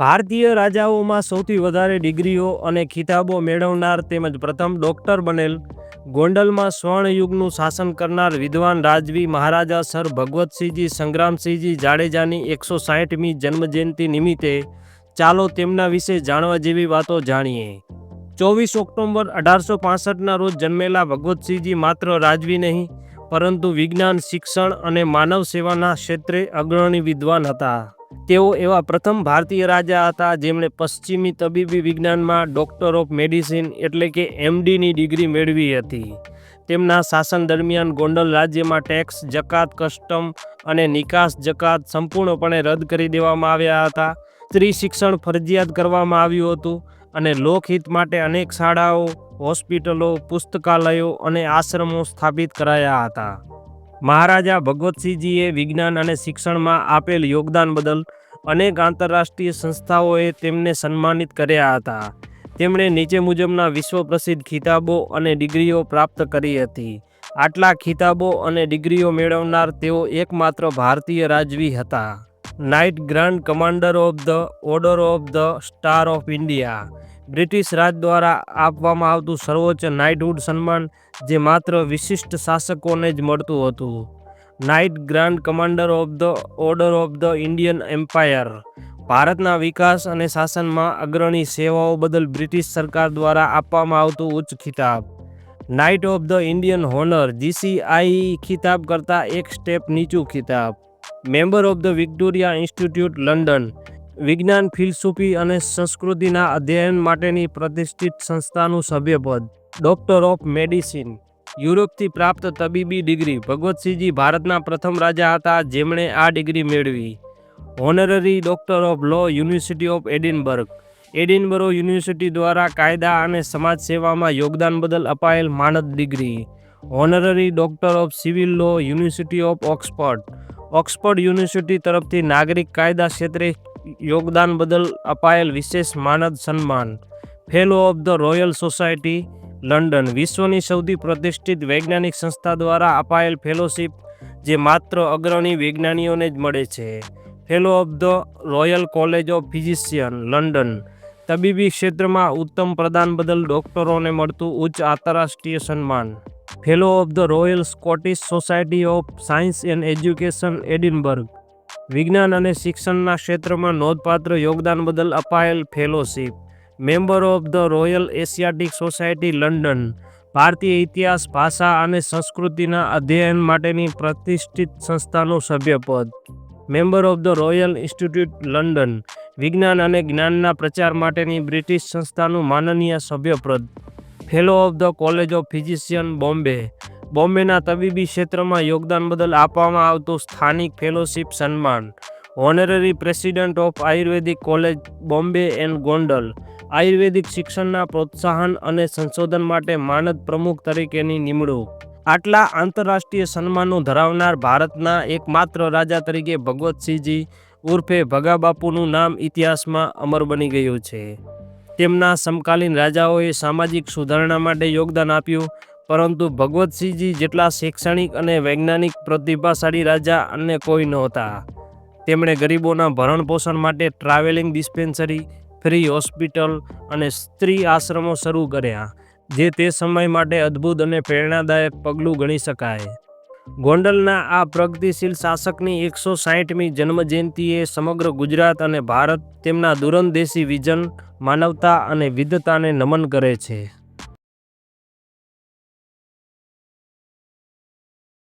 ભારતીય રાજાઓમાં સૌથી વધારે ડિગ્રીઓ અને ખિતાબો મેળવનાર તેમજ પ્રથમ ડોક્ટર બનેલ ગોંડલમાં સ્વર્ણયુગનું શાસન કરનાર વિદ્વાન રાજવી મહારાજા સર ભગવતસિંહજી સંગ્રામસિંહજી જાડેજાની એકસો સાહીઠમી જન્મજયંતિ નિમિત્તે ચાલો તેમના વિશે જાણવા જેવી વાતો જાણીએ. ચોવીસ ઓક્ટોબર અઢારસો પાસઠના રોજ જન્મેલા ભગવતસિંહજી માત્ર રાજવી નહીં, પરંતુ વિજ્ઞાન, શિક્ષણ અને માનવ સેવાના ક્ષેત્રે અગ્રણી વિદ્વાન હતા. તેઓ એવા પ્રથમ ભારતીય રાજા હતા જેમણે પશ્ચિમી તબીબી વિજ્ઞાનમાં ડૉક્ટર ઓફ મેડિસિન એટલે કે એમડીની ડિગ્રી મેળવી હતી. તેમના શાસન દરમિયાન ગોંડલ રાજ્યમાં ટેક્સ જકાત કસ્ટમ અને નિકાસ જકાત સંપૂર્ણપણે રદ કરી દેવામાં આવ્યા હતા. સ્ત્રી શિક્ષણ ફરજિયાત કરવામાં આવ્યું હતું અને લોકહિત માટે અનેક શાળાઓ, હોસ્પિટલો, પુસ્તકાલયો અને આશ્રમો સ્થાપિત કરાયા હતા. મહારાજા ભગવતસિંહજીએ વિજ્ઞાન અને શિક્ષણમાં આપેલ યોગદાન બદલ અનેક આંતરરાષ્ટ્રીય સંસ્થાઓએ તેમને સન્માનિત કર્યા હતા. તેમણે નીચે મુજબના વિશ્વ પ્રસિદ્ધ ખિતાબો અને ડિગ્રીઓ પ્રાપ્ત કરી હતી. આટલા ખિતાબો અને ડિગ્રીઓ મેળવનાર તેઓ એકમાત્ર ભારતીય રાજવી હતા. Knight grand commander of the order of the star of India. British Raj દ્વારા આપવામાં આવતું સર્વોચ્ચ નાઇટહુડ સન્માન જે માત્ર વિશિષ્ટ શાસકોને જ મળતું હતું. Knight grand commander of the order of the Indian empire ભારતના વિકાસ અને શાસનમાં અગ્રણી સેવાઓ બદલ બ્રિટિશ સરકાર દ્વારા આપવામાં આવતું ઉચ્ચ ખિતાબ. Knight of the Indian honour GCI ખિતાબ કરતાં એક સ્ટેપ નીચું ખિતાબ. Member of the Victoria Institute London વિજ્ઞાન ફિલસૂફી અને સંસ્કૃતિના અધ્યયન માટેની પ્રતિષ્ઠિત સંસ્થાનું સભ્યપદ, ડોક્ટર ઓફ મેડિસિન, યુરોપથી પ્રાપ્ત તબીબી ડિગ્રી. ભગવતસિંહજી ભારતના પ્રથમ રાજા હતા, જેમણે આ ડિગ્રી મેળવી. Honorary doctor of law, university of Edinburgh. Edinburgh university દ્વારા કાયદા અને સમાજ સેવામાં યોગદાન બદલ અપાયેલ માનદ degree. Honorary doctor of civil law, university of Oxford. Oxford university તરફથી નાગરિક કાયદા ક્ષેત્રે યોગદાન બદલ અપાયેલ વિશેષ માનદ સન્માન. Fellow of the Royal Society London વિશ્વની સૌથી પ્રતિષ્ઠિત વૈજ્ઞાનિક સંસ્થા દ્વારા અપાયેલ ફેલોશિપ જે માત્ર અગ્રણી વૈજ્ઞાનિકોને જ મળે છે. Fellow of the Royal College of Physician London તબીબી ક્ષેત્રમાં ઉત્તમ પ્રદાન બદલ ડોક્ટરોને મળતું ઉચ્ચ આંતરરાષ્ટ્રીય સન્માન. Fellow of the Royal Scottish Society of Science and Education Edinburgh વિજ્ઞાન અને શિક્ષણના ક્ષેત્રમાં નોંધપાત્ર યોગદાન બદલ અપાયેલ fellowship. Member of the Royal Asiatic Society, London. ભારતીય ઇતિહાસ, ભાષા અને સંસ્કૃતિના અધ્યયન માટેની પ્રતિષ્ઠિત સંસ્થાનું સભ્યપદ. Member of the Royal Institute, London. વિજ્ઞાન અને જ્ઞાનના પ્રચાર માટેની બ્રિટિશ સંસ્થાનું માનનીય સભ્યપદ. Fellow of the College of Physician, Bombay. બોમ્બેના તબીબી ક્ષેત્રમાં યોગદાન બદલ આપવામાં આવતું સ્થાનિક ફેલોશિપ સન્માન. Honorary president of Ayurvedic College Bombay and Gondal આયુર્વેદિક શિક્ષણના પ્રોત્સાહન અને સંશોધન માટે માનદ પ્રમુખ તરીકેની નિમણૂક. આટલા આંતરરાષ્ટ્રીય સન્માનો ધરાવનાર ભારતના એકમાત્ર રાજા તરીકે ભગવતસિંહજી ઉર્ફે ભગાબાપુનું નામ ઇતિહાસમાં અમર બની ગયું છે. તેમના સમકાલીન રાજાઓએ સામાજિક સુધારણા માટે યોગદાન આપ્યું પરંતુ ભગવતસિંહજી જેટલા શૈક્ષણિક અને વૈજ્ઞાનિક પ્રતિભાશાળી રાજા અન્ય કોઈ નહોતા. તેમણે ગરીબોના ભરણ પોષણ માટે ટ્રાવેલિંગ ડિસ્પેન્સરી, ફ્રી હોસ્પિટલ અને સ્ત્રી આશ્રમો શરૂ કર્યા, જે તે સમય માટે અદ્ભુત અને પ્રેરણાદાયક પગલું ગણી શકાય. ગોંડલના આ પ્રગતિશીલ શાસકની એકસો સાહીઠમી જન્મજયંતિએ સમગ્ર ગુજરાત અને ભારત તેમના દૂરંદેશી વિઝન, માનવતા અને વિધતાને નમન કરે છે.